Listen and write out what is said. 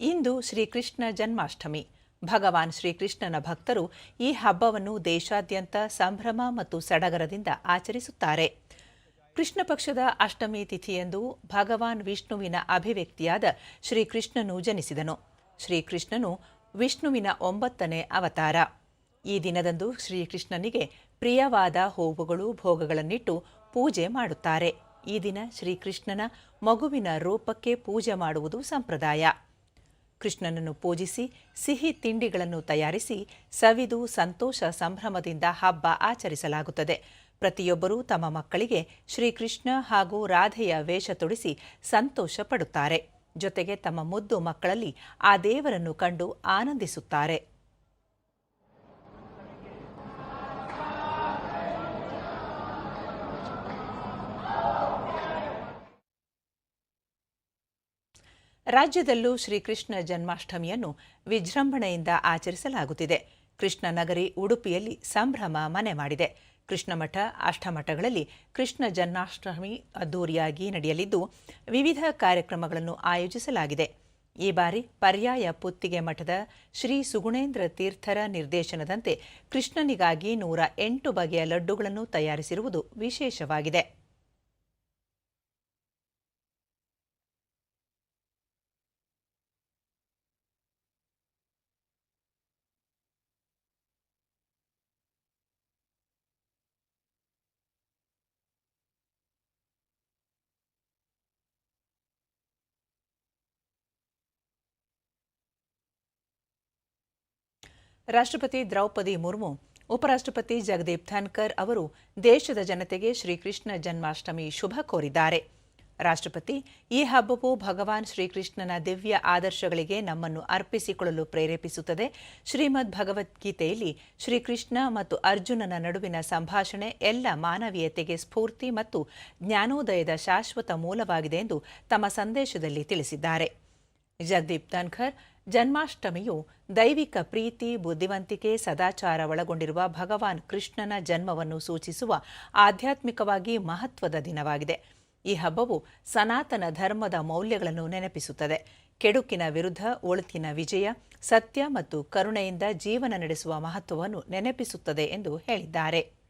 ಇಂದು ಶ್ರೀಕೃಷ್ಣ ಜನ್ಮಾಷ್ಟಮಿ. ಭಗವಾನ್ ಶ್ರೀಕೃಷ್ಣನ ಭಕ್ತರು ಈ ಹಬ್ಬವನ್ನು ದೇಶಾದ್ಯಂತ ಸಂಭ್ರಮ ಮತ್ತು ಸಡಗರದಿಂದ ಆಚರಿಸುತ್ತಾರೆ. ಕೃಷ್ಣ ಪಕ್ಷದ ಅಷ್ಟಮಿ ತಿಥಿಯಂದು ಭಗವಾನ್ ವಿಷ್ಣುವಿನ ಅಭಿವ್ಯಕ್ತಿಯಾದ ಶ್ರೀಕೃಷ್ಣನು ಜನಿಸಿದನು. ಶ್ರೀಕೃಷ್ಣನು ವಿಷ್ಣುವಿನ ಒಂಬತ್ತನೇ ಅವತಾರ. ಈ ದಿನದಂದು ಶ್ರೀಕೃಷ್ಣನಿಗೆ ಪ್ರಿಯವಾದ ಹೂವುಗಳು, ಭೋಗಗಳನ್ನಿಟ್ಟು ಪೂಜೆ ಮಾಡುತ್ತಾರೆ. ಈ ದಿನ ಶ್ರೀಕೃಷ್ಣನ ಮಗುವಿನ ರೂಪಕ್ಕೆ ಪೂಜೆ ಮಾಡುವುದು ಸಂಪ್ರದಾಯ. ಕೃಷ್ಣನನ್ನು ಪೂಜಿಸಿ, ಸಿಹಿ ತಿಂಡಿಗಳನ್ನು ತಯಾರಿಸಿ, ಸವಿದು ಸಂತೋಷ ಸಂಭ್ರಮದಿಂದ ಹಬ್ಬ ಆಚರಿಸಲಾಗುತ್ತದೆ. ಪ್ರತಿಯೊಬ್ಬರೂ ತಮ್ಮ ಮಕ್ಕಳಿಗೆ ಶ್ರೀಕೃಷ್ಣ ಹಾಗೂ ರಾಧೆಯ ವೇಷ ತೊಡಿಸಿ ಸಂತೋಷ ಪಡುತ್ತಾರೆ. ಜೊತೆಗೆ ತಮ್ಮ ಮುದ್ದು ಮಕ್ಕಳಲ್ಲಿ ಆ ದೇವರನ್ನು ಕಂಡು ಆನಂದಿಸುತ್ತಾರೆ. ರಾಜ್ಯದಲ್ಲೂ ಶ್ರೀಕೃಷ್ಣ ಜನ್ಮಾಷ್ಟಮಿಯನ್ನು ವಿಜೃಂಭಣೆಯಿಂದ ಆಚರಿಸಲಾಗುತ್ತಿದೆ. ಕೃಷ್ಣ ನಗರಿ ಉಡುಪಿಯಲ್ಲಿ ಸಂಭ್ರಮ ಮನೆ ಮಾಡಿದೆ. ಕೃಷ್ಣಮಠ ಅಷ್ಟಮಠಗಳಲ್ಲಿ ಕೃಷ್ಣ ಜನ್ಮಾಷ್ಟಮಿ ಅದ್ದೂರಿಯಾಗಿ ನಡೆಯಲಿದ್ದು, ವಿವಿಧ ಕಾರ್ಯಕ್ರಮಗಳನ್ನು ಆಯೋಜಿಸಲಾಗಿದೆ. ಈ ಬಾರಿ ಪರ್ಯಾಯ ಪುತ್ತಿಗೆ ಮಠದ ಶ್ರೀ ಸುಗುಣೇಂದ್ರ ತೀರ್ಥರ ನಿರ್ದೇಶನದಂತೆ ಕೃಷ್ಣನಿಗಾಗಿ ನೂರ ಎಂಟು ಬಗೆಯ ಲಡ್ಡುಗಳನ್ನು ತಯಾರಿಸಿರುವುದು ವಿಶೇಷವಾಗಿದೆ. ರಾಷ್ಟ್ರಪತಿ ದ್ರೌಪದಿ ಮುರ್ಮು, ಉಪರಾಷ್ಟ್ರಪತಿ ಜಗದೀಪ್ ಧನ್ಕರ್ ಅವರು ದೇಶದ ಜನತೆಗೆ ಶ್ರೀಕೃಷ್ಣ ಜನ್ಮಾಷ್ಟಮಿ ಶುಭ ಕೋರಿದ್ದಾರೆ. ರಾಷ್ಟ್ರಪತಿ, ಈ ಹಬ್ಬವು ಭಗವಾನ್ ಶ್ರೀಕೃಷ್ಣನ ದಿವ್ಯ ಆದರ್ಶಗಳಿಗೆ ನಮ್ಮನ್ನು ಅರ್ಪಿಸಿಕೊಳ್ಳಲು ಪ್ರೇರೇಪಿಸುತ್ತದೆ. ಶ್ರೀಮದ್ ಭಗವದ್ಗೀತೆಯಲ್ಲಿ ಶ್ರೀಕೃಷ್ಣ ಮತ್ತು ಅರ್ಜುನನ ನಡುವಿನ ಸಂಭಾಷಣೆ ಎಲ್ಲ ಮಾನವೀಯತೆಗೆ ಸ್ಫೂರ್ತಿ ಮತ್ತು ಜ್ಞಾನೋದಯದ ಶಾಶ್ವತ ಮೂಲವಾಗಿದೆ ಎಂದು ತಮ್ಮ ಸಂದೇಶದಲ್ಲಿ ತಿಳಿಸಿದ್ದಾರೆ. ಜಗದೀಪ್ ಧನ್ಖರ್ ಜನ್ಮಾಷ್ಟಮಿಯು ದೈವಿಕ ಪ್ರೀತಿ, ಬುದ್ಧಿವಂತಿಕೆ, ಸದಾಚಾರ ಒಳಗೊಂಡಿರುವ ಭಗವಾನ್ ಕೃಷ್ಣನ ಜನ್ಮವನ್ನು ಸೂಚಿಸುವ ಆಧ್ಯಾತ್ಮಿಕವಾಗಿ ಮಹತ್ವದ ದಿನವಾಗಿದೆ. ಈ ಹಬ್ಬವು ಸನಾತನ ಧರ್ಮದ ಮೌಲ್ಯಗಳನ್ನು ನೆನಪಿಸುತ್ತದೆ. ಕೆಡುಕಿನ ವಿರುದ್ಧ ಒಳಿತಿನ ವಿಜಯ, ಸತ್ಯ ಮತ್ತು ಕರುಣೆಯಿಂದ ಜೀವನ ನಡೆಸುವ ಮಹತ್ವವನ್ನು ನೆನಪಿಸುತ್ತದೆ ಎಂದು ಹೇಳಿದ್ದಾರೆ.